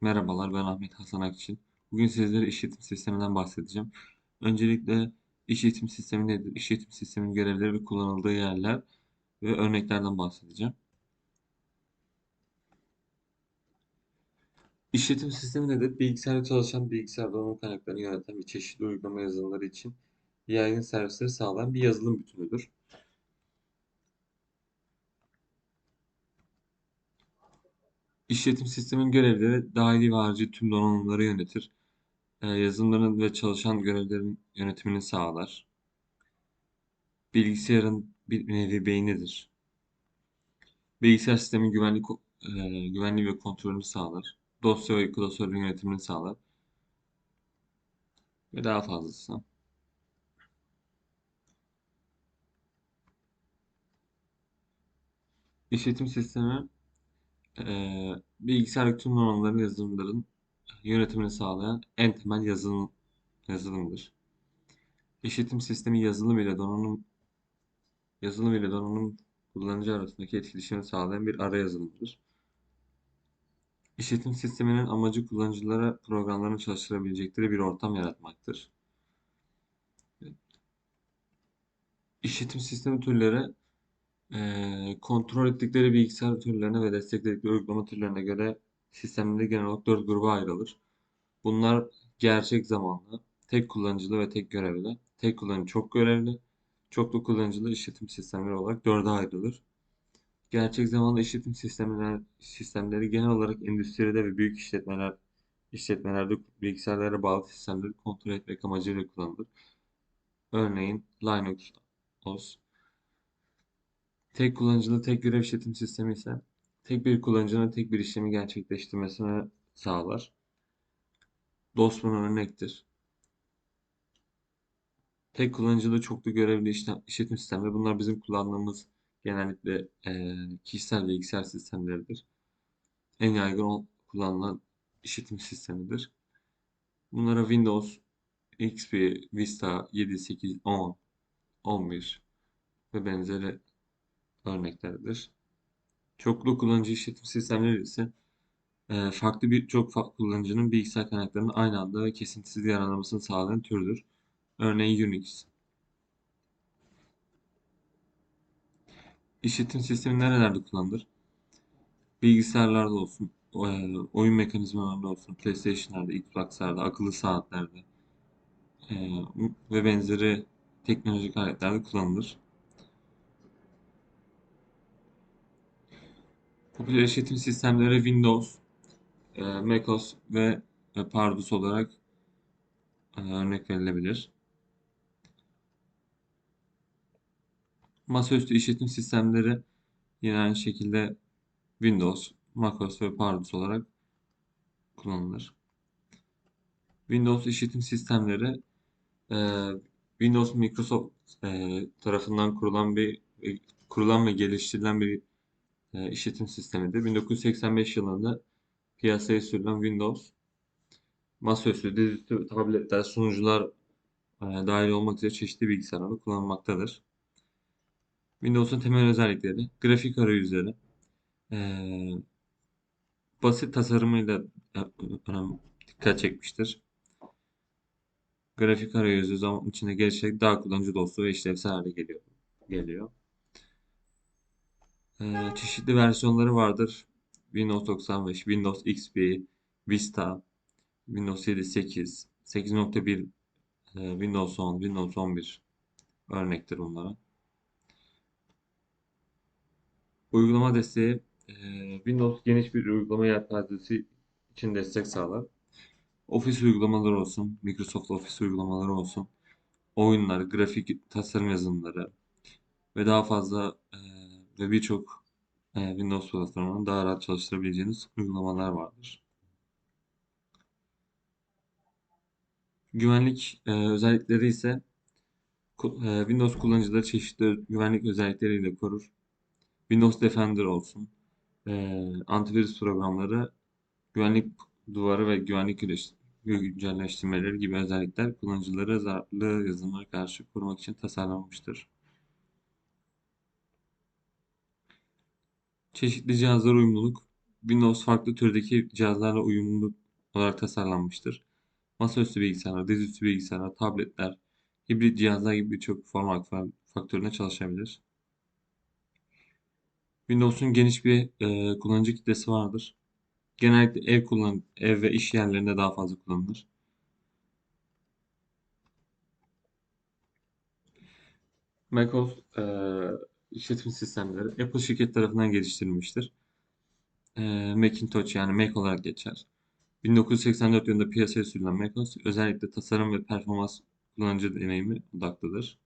Merhabalar, ben Ahmet Hasan Akçil. Bugün sizlere işletim sisteminden bahsedeceğim. Öncelikle işletim sistemi nedir? İşletim sisteminin görevleri ve kullanıldığı yerler ve örneklerden bahsedeceğim. İşletim sistemi nedir? Bilgisayarda çalışan bilgisayar donanım kaynaklarını yöneten ve çeşitli uygulama yazılımları için yaygın servisleri sağlayan bir yazılım bütünüdür. İşletim sisteminin görevleri dahili ve harici tüm donanımları yönetir. Ee, yazılımların ve çalışan görevlerin yönetimini sağlar. Bilgisayarın bir nevi beynidir. Bilgisayar sistemin güvenlik e, güvenliği ve kontrolünü sağlar. Dosya ve klasörün yönetimini sağlar. Ve daha fazlası. İşletim sistemi e, bilgisayar tüm donanımların yazılımların yönetimini sağlayan en temel yazılım yazılımdır. İşletim sistemi yazılım ile donanım yazılım ile donanım kullanıcı arasındaki etkileşimi sağlayan bir ara yazılımdır. İşletim sisteminin amacı kullanıcılara programlarını çalıştırabilecekleri bir ortam yaratmaktır. İşletim sistemi türleri e, kontrol ettikleri bilgisayar türlerine ve destekledikleri uygulama türlerine göre sistemleri genel olarak dört gruba ayrılır. Bunlar gerçek zamanlı, tek kullanıcılı ve tek görevli, tek kullanıcı çok görevli, çoklu kullanıcılı işletim sistemleri olarak dörde ayrılır. Gerçek zamanlı işletim sistemler, sistemleri genel olarak endüstride ve büyük işletmeler işletmelerde bilgisayarlara bağlı sistemleri kontrol etmek amacıyla kullanılır. Örneğin Linux, OS. Tek kullanıcılı tek görev işletim sistemi ise tek bir kullanıcının tek bir işlemi gerçekleştirmesini sağlar. DOS buna örnektir. Tek kullanıcılı çoklu görevli işletim sistemleri bunlar bizim kullandığımız genellikle e, kişisel bilgisayar sistemleridir. En yaygın kullanılan işletim sistemidir. Bunlara Windows, XP, Vista 7, 8, 10, 11 ve benzeri örnekleridir. Çoklu kullanıcı işletim sistemleri ise e, farklı birçok kullanıcının bilgisayar kaynaklarının aynı anda ve kesintisiz yararlanmasını sağlayan türdür. Örneğin Unix. İşletim sistemi nerelerde kullanılır? Bilgisayarlarda olsun, oyun mekanizmalarında olsun, PlayStation'larda, Xbox'larda, akıllı saatlerde ve benzeri teknolojik aletlerde kullanılır. Popüler işletim sistemleri Windows, macOS ve Pardus olarak örnek verilebilir. Masaüstü işletim sistemleri yine aynı şekilde Windows, macOS ve Pardus olarak kullanılır. Windows işletim sistemleri e, Windows Microsoft e, tarafından kurulan bir e, kurulan ve geliştirilen bir e, işletim sistemidir. 1985 yılında piyasaya sürülen Windows masaüstü, dizüstü tabletler, sunucular e, dahil olmak üzere çeşitli bilgisayarlarda kullanılmaktadır. Windows'un temel özellikleri, grafik arayüzleri, e, basit tasarımıyla e, dikkat çekmiştir. Grafik arayüzü zaman içinde gelişerek daha kullanıcı dostu ve işlevsel hale geliyor. geliyor. E, çeşitli versiyonları vardır. Windows 95, Windows XP, Vista, Windows 7, 8, 8.1, e, Windows 10, Windows 11 örnektir bunlara. Uygulama desteği e, Windows geniş bir uygulama yelpazesi için destek sağlar. Office uygulamaları olsun, Microsoft Office uygulamaları olsun, oyunlar, grafik tasarım yazılımları ve daha fazla e, ve birçok e, Windows platformunun daha rahat çalıştırabileceğiniz uygulamalar vardır. Güvenlik e, özellikleri ise e, Windows kullanıcıları çeşitli güvenlik özellikleriyle korur. Windows Defender olsun, antivirüs programları, güvenlik duvarı ve güvenlik güncelleştirmeleri gibi özellikler kullanıcıları zararlı yazılımlara karşı korumak için tasarlanmıştır. Çeşitli cihazlara uyumluluk Windows farklı türdeki cihazlarla uyumlu olarak tasarlanmıştır. Masaüstü bilgisayarlar, dizüstü bilgisayarlar, tabletler, hibrit cihazlar gibi birçok format faktörüne çalışabilir. Windows'un geniş bir e, kullanıcı kitlesi vardır. Genellikle ev kullan ev ve iş yerlerinde daha fazla kullanılır. macOS e, işletim sistemleri Apple şirket tarafından geliştirilmiştir. E, Macintosh yani Mac olarak geçer. 1984 yılında piyasaya sürülen macOS özellikle tasarım ve performans kullanıcı deneyimi odaklıdır.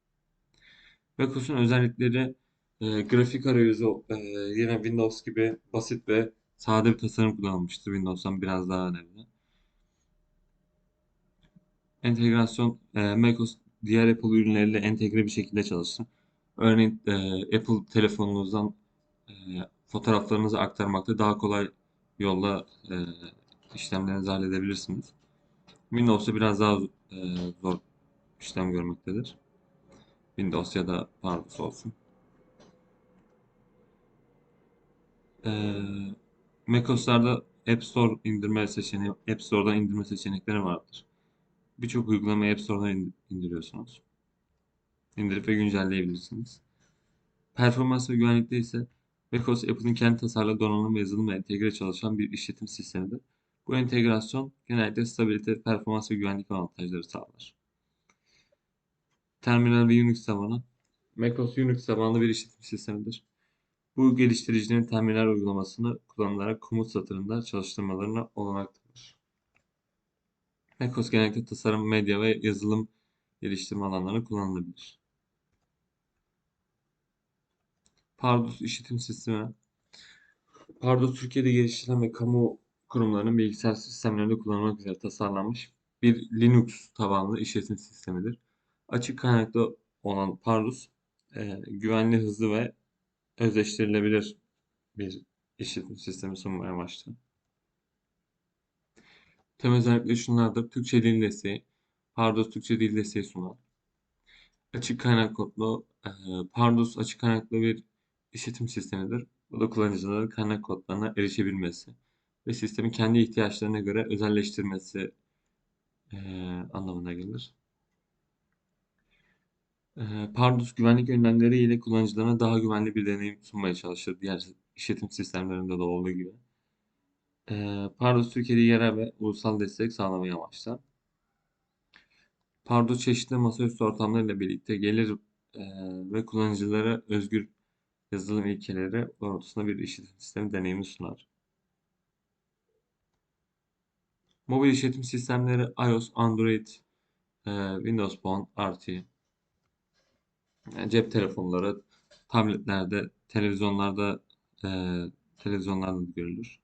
macOS'un özellikleri e, grafik arayüzü e, yine Windows gibi basit ve sade bir tasarım kullanılmıştır. Windows'tan biraz daha önemli. Entegrasyon e, macOS diğer Apple ürünleriyle entegre bir şekilde çalışır. Örneğin e, Apple telefonunuzdan e, fotoğraflarınızı aktarmakta daha kolay yolla e, işlemlerinizi halledebilirsiniz. Windows'ta biraz daha e, zor işlem görmektedir. Windows ya da Pardus olsun. E, macOS'larda App Store indirme seçeneği, App Store'dan indirme seçenekleri vardır. Birçok uygulamayı App Store'dan indiriyorsunuz. İndirip ve güncelleyebilirsiniz. Performans ve güvenlikte ise macOS Apple'ın kendi tasarladığı donanım ve yazılımla entegre çalışan bir işletim sistemidir. Bu entegrasyon genellikle stabilite, performans ve güvenlik avantajları sağlar. Terminal ve Unix tabanı macOS Unix tabanlı bir işletim sistemidir. Bu geliştiricilerin terminal uygulamasını kullanılarak komut satırında çalıştırmalarına olanak tanır. macOS genellikle tasarım, medya ve yazılım geliştirme alanlarında kullanılabilir. Pardus işletim sistemi Pardus Türkiye'de geliştirilen ve kamu kurumlarının bilgisayar sistemlerinde kullanılmak üzere tasarlanmış bir Linux tabanlı işletim sistemidir. Açık kaynaklı olan Pardus e, güvenli, hızlı ve özdeştirilebilir bir işletim sistemi sunmaya başladı. Temel özellikleri şunlardır. Türkçe dil desteği. Pardus Türkçe dil desteği sunar. Açık kaynak kodlu. E, Pardus açık kaynaklı bir işletim sistemidir. Bu da kullanıcıların kaynak kodlarına erişebilmesi ve sistemin kendi ihtiyaçlarına göre özelleştirmesi e, anlamına gelir. E, Pardus güvenlik önlemleri ile kullanıcılarına daha güvenli bir deneyim sunmaya çalışır. Diğer işletim sistemlerinde de olduğu gibi. E, Pardus Türkiye'de yerel ve ulusal destek sağlamayı amaçlar. Pardus çeşitli masaüstü ortamlarıyla birlikte gelir e, ve kullanıcılara özgür yazılım ilkeleri doğrultusunda bir işletim sistemi deneyimi sunar. Mobil işletim sistemleri iOS, Android, e, Windows Phone, RT, yani cep telefonları, tabletlerde, televizyonlarda e, televizyonlarda da görülür.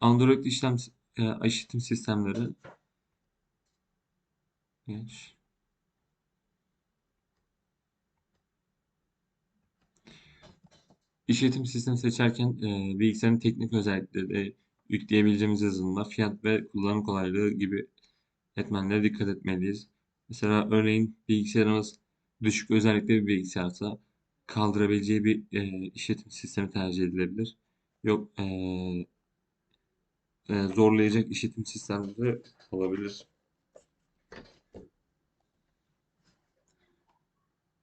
Android işlem e, işletim sistemleri geç. İşletim sistemi seçerken e, bilgisayarın teknik özellikleri, yükleyebileceğimiz yazılımlar, fiyat ve kullanım kolaylığı gibi etmenlere dikkat etmeliyiz. Mesela örneğin bilgisayarımız düşük özellikli bir bilgisayarsa kaldırabileceği bir e, işletim sistemi tercih edilebilir. Yok e, e, zorlayacak işletim sistemleri olabilir.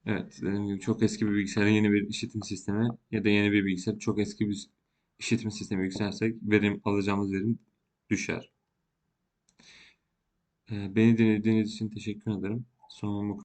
Evet, dediğim gibi çok eski bir bilgisayara yeni bir işletim sistemi ya da yeni bir bilgisayar çok eski bir işletim sistemi yükseltsek verim alacağımız verim düşer. Ee, beni dinlediğiniz için teşekkür ederim. Sonunda